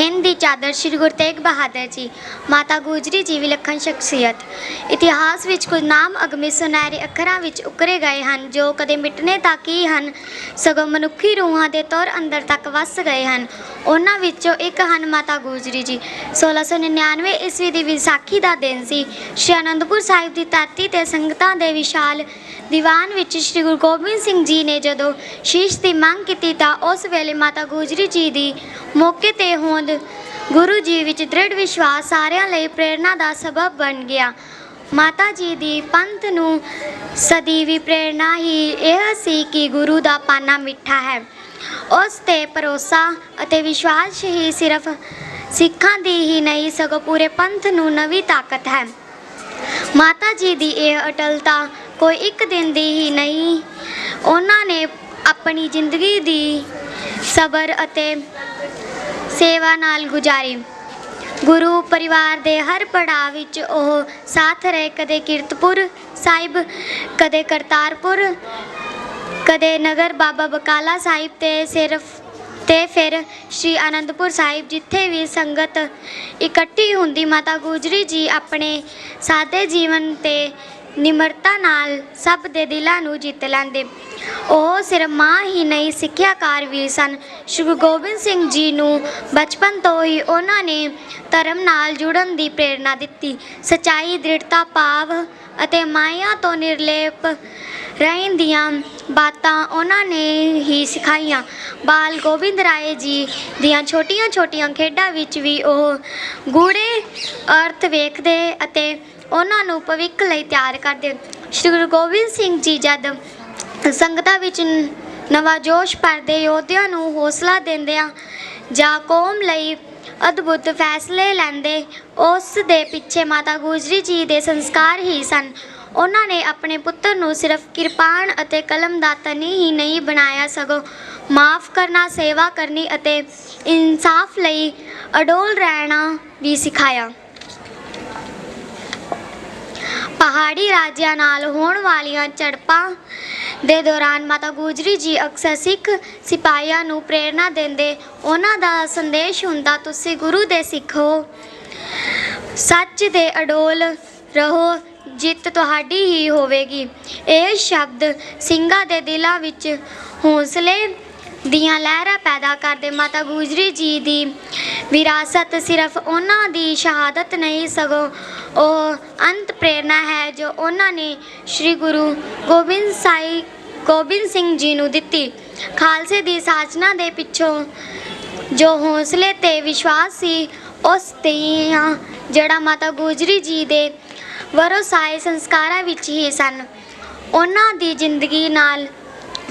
ਹਿੰਦ ਦੀ ਚਾਦਰ ਸ੍ਰੀ ਗੁਰੂ ਤੇਗ ਬਹਾਦਰ ਜੀ, ਮਾਤਾ ਗੁਜਰੀ ਜੀ ਵਿਲੱਖਣ ਸ਼ਖਸੀਅਤ। ਇਤਿਹਾਸ ਵਿੱਚ ਕੁਝ ਨਾਮ ਅਗਮੀ ਸੁਨਹਿਰੇ ਅੱਖਰਾਂ ਵਿੱਚ ਉਕਰੇ ਗਏ ਹਨ, ਜੋ ਕਦੇ ਮਿਟਨੇ ਤੱਕ ਹੀ ਹਨ, ਸਗੋਂ ਮਨੁੱਖੀ ਰੂਹਾਂ ਦੇ ਤੌਰ ਅੰਦਰ ਤੱਕ ਵਸ ਗਏ ਹਨ। ਉਹਨਾਂ ਵਿੱਚੋਂ ਇੱਕ ਹਨ ਮਾਤਾ ਗੁਜਰੀ ਜੀ। 1699 ਈਸਵੀ ਦੀ ਵਿਸਾਖੀ ਦਾ ਦਿਨ ਸੀ। ਸ਼੍ਰੀ ਅਨੰਦਪੁਰ ਸਾਹਿਬ ਦੀ ਧਰਤੀ ਤੇ ਸੰਗਤਾਂ ਦੇ ਵਿਸ਼ਾਲ ਦੀਵਾਨ ਵਿੱਚ ਸ਼੍ਰੀ ਗੁਰੂ ਗੋਬਿੰਦ ਸਿੰਘ ਜੀ ਨੇ ਜਦੋਂ ਸ਼ੀਸ਼ ਦੀ ਮੰਗ ਕੀਤੀ ਤਾਂ ਉਸ ਵੇਲੇ ਮਾਤਾ ਗੁਜਰੀ ਜੀ ਦੀ ਮੌਕੇ ਤੇ ਹੋਣ ਹੋਂਦ। ਗੁਰੂ ਜੀ ਵਿੱਚ ਦ੍ਰਿੜ ਵਿਸ਼ਵਾਸ ਸਾਰਿਆਂ ਲਈ ਪ੍ਰੇਰਣਾ ਦਾ ਸਬਬ ਬਣ ਗਿਆ। ਮਾਤਾ ਜੀ ਦੀ ਪੰਥ ਨੂੰ ਸਦੀਵੀ ਪ੍ਰੇਰਣਾ ਹੀ ਇਹ ਸੀ ਕਿ ਗੁਰੂ ਦਾ ਪਾਨਾ ਮਿੱਠਾ ਹੈ। ਉਸ ਤੇ ਭਰੋਸਾ ਅਤੇ ਵਿਸ਼ਵਾਸ ਹੀ ਸਿਰਫ ਸਿੱਖਾਂ ਦੀ ਹੀ ਨਹੀਂ, ਸਗੋਂ ਪੂਰੇ ਪੰਥ ਨੂੰ ਨਵੀਂ ਤਾਕਤ ਹੈ। ਮਾਤਾ ਜੀ ਦੀ ਇਹ ਅਟਲਤਾ ਕੋਈ ਇੱਕ ਦਿਨ ਦੀ ਹੀ ਨਹੀਂ, ਉਹਨਾਂ ਨੇ ਆਪਣੀ ਜ਼ਿੰਦਗੀ ਦੀ ਸਬਰ ਅਤੇ ਸੇਵਾ ਨਾਲ ਗੁਜ਼ਾਰੀ। ਗੁਰੂ ਪਰਿਵਾਰ ਦੇ ਹਰ ਪੜਾਅ ਵਿੱਚ ਉਹ ਸਾਥ ਰਹੇ। ਕਦੇ ਕੀਰਤਪੁਰ ਸਾਹਿਬ, ਕਦੇ ਕਰਤਾਰਪੁਰ, ਕਦੇ ਨਗਰ ਬਾਬਾ ਬਕਾਲਾ ਸਾਹਿਬ ਤੇ ਸਿਰਫ ਤੇ ਫਿਰ ਸ਼੍ਰੀ ਅਨੰਦਪੁਰ ਸਾਹਿਬ, ਜਿੱਥੇ ਵੀ ਸੰਗਤ ਇਕੱਠੀ ਹੁੰਦੀ। ਮਾਤਾ ਗੁਜਰੀ ਜੀ ਆਪਣੇ ਸਾਦੇ ਜੀਵਨ ਤੇ ਨਿਮਰਤਾ ਨਾਲ ਸਭ ਦੇ ਦਿਲਾਂ ਨੂੰ ਜਿੱਤ ਲੈਂਦੇ। ਉਹ ਸਿਰਫ ਮਾਂ ਹੀ ਨਹੀਂ, ਸਿੱਖਿਆਕਾਰ ਵੀ ਸਨ। ਸ਼੍ਰੀ ਗੁਰੂ ਗੋਬਿੰਦ ਸਿੰਘ ਜੀ ਨੂੰ ਬਚਪਨ ਤੋਂ ਹੀ ਉਹਨਾਂ ਨੇ ਧਰਮ ਨਾਲ ਜੁੜਨ ਦੀ ਪ੍ਰੇਰਣਾ ਦਿੱਤੀ। ਸਚਾਈ ਦ੍ਰਿੜਤਾ ਭਾਵ ਅਤੇ ਮਾਇਆ ਤੋਂ ਨਿਰਲੇਪ ਰਹਿਣ ਦੀਆਂ ਬਾਤਾਂ ਉਹਨਾਂ ਨੇ ਹੀ ਸਿਖਾਈਆਂ। ਬਾਲ ਗੋਬਿੰਦ ਰਾਏ ਜੀ ਦੀਆਂ ਛੋਟੀਆਂ-ਛੋਟੀਆਂ ਖੇਡਾਂ ਵਿੱਚ ਵੀ ਉਹ ਗੂੜੇ ਅਰਥ ਵੇਖਦੇ ਅਤੇ ਉਹਨਾਂ ਨੂੰ ਭਵਿੱਖ ਲਈ ਤਿਆਰ ਕਰਦੇ ਸ਼੍ਰੀ ਗੁਰੂ ਗੋਬਿੰਦ ਸਿੰਘ ਜੀ ਜਦ ਸੰਗਤਾਂ ਵਿੱਚ ਨਵਾਂ ਜੋਸ਼ ਭਰਦੇ ਯੋਧਿਆਂ ਨੂੰ ਹੌਸਲਾ ਦਿੰਦਿਆਂ ਜਾਂ ਕੌਮ ਲਈ ਅਦਭੁਤ ਫੈਸਲੇ ਲੈਂਦੇ, ਉਸ ਦੇ ਪਿੱਛੇ ਮਾਤਾ ਗੁਜਰੀ ਜੀ ਦੇ ਸੰਸਕਾਰ ਹੀ ਸਨ। ਉਹਨਾਂ ਨੇ ਆਪਣੇ ਪੁੱਤਰ ਨੂੰ ਸਿਰਫ ਕਿਰਪਾਨ ਅਤੇ ਕਲਮ ਦਾ ਤਨੀ ਹੀ ਨਹੀਂ ਬਣਾਇਆ, ਸਗੋਂ ਮਾਫ ਕਰਨਾ, ਸੇਵਾ ਕਰਨੀ ਅਤੇ ਇਨਸਾਫ ਲਈ ਅਡੋਲ ਰਹਿਣਾ ਵੀ ਸਿਖਾਇਆ। ਪਹਾੜੀ ਰਾਜਿਆਂ ਨਾਲ ਹੋਣ ਵਾਲੀਆਂ ਝੜਪਾਂ ਦੇ ਦੌਰਾਨ ਮਾਤਾ ਗੁਜਰੀ ਜੀ ਅਕਸਰ ਸਿੱਖ ਸਿਪਾਹੀਆਂ ਨੂੰ ਪ੍ਰੇਰਣਾ ਦਿੰਦੇ, ਉਹਨਾਂ ਦਾ ਸੰਦੇਸ਼ ਹੁੰਦਾ, ਤੁਸੀਂ ਗੁਰੂ ਦੇ ਸਿੱਖ ਹੋ। ਸੱਚ ਦੇ ਅਡੋਲ ਰਹੋ, ਜਿੱਤ ਤੁਹਾਡੀ ਹੀ ਹੋਵੇਗੀ। ਇਹ ਸ਼ਬਦ ਸਿੰਘਾਂ ਦੇ ਦਿਲਾਂ ਵਿੱਚ ਹੌਸਲੇ ਦੀਆਂ ਲਹਿਰਾਂ ਪੈਦਾ ਕਰਦੇ ਮਾਤਾ ਗੁਜਰੀ ਜੀ ਦੀ ਵਿਰਾਸਤ ਸਿਰਫ ਉਹਨਾਂ ਦੀ ਸ਼ਹਾਦਤ ਨਹੀਂ, ਸਗੋਂ ਉਹ ਅੰਤ ਪ੍ਰੇਰਣਾ ਹੈ ਜੋ ਉਹਨਾਂ ਨੇ ਸ੍ਰੀ ਗੁਰੂ ਗੋਬਿੰਦ ਸਾਈ, ਗੋਬਿੰਦ ਸਿੰਘ ਜੀ ਨੂੰ ਦਿੱਤੀ। ਖਾਲਸੇ ਦੀ ਸਾਜਨਾ ਦੇ ਪਿੱਛੋਂ ਜੋ ਹੌਸਲੇ ਤੇ ਵਿਸ਼ਵਾਸ ਸੀ, ਉਸ ਦੀਆਂ ਜਿਹੜਾ ਮਾਤਾ ਗੁਜਰੀ ਜੀ ਦੇ ਵਰੋਸਾਏ ਸੰਸਕਾਰਾਂ ਵਿੱਚ ਹੀ ਸਨ। ਉਹਨਾਂ ਦੀ ਜ਼ਿੰਦਗੀ ਨਾਲ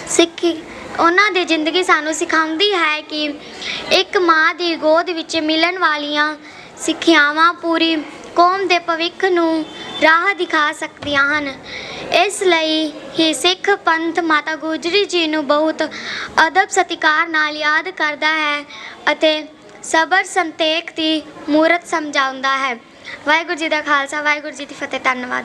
ਸਿੱਖੀ ਉਹਨਾਂ ਦੀ ਜ਼ਿੰਦਗੀ ਸਾਨੂੰ ਸਿਖਾਉਂਦੀ ਹੈ ਕਿ ਇੱਕ ਮਾਂ ਦੀ ਗੋਦ ਵਿੱਚ ਮਿਲਣ ਵਾਲੀਆਂ ਸਿੱਖਿਆਵਾਂ ਪੂਰੀ ਕੌਮ ਦੇ ਭਵਿੱਖ ਨੂੰ ਰਾਹ ਦਿਖਾ ਸਕਦੀਆਂ ਹਨ। ਇਸ ਲਈ ਹੀ ਸਿੱਖ ਪੰਥ ਮਾਤਾ ਗੁਜਰੀ ਜੀ ਨੂੰ ਬਹੁਤ ਅਦਬ ਸਤਿਕਾਰ ਨਾਲ ਯਾਦ ਕਰਦਾ ਹੈ ਅਤੇ ਸਬਰ ਸੰਤੇਖ ਦੀ ਮੂਰਤ ਸਮਝਾਉਂਦਾ ਹੈ। ਵਾਹਿਗੁਰੂ ਜੀ ਦਾ ਖਾਲਸਾ, ਵਾਹਿਗੁਰੂ ਜੀ ਦੀ ਫਤਿਹ। ਧੰਨਵਾਦ।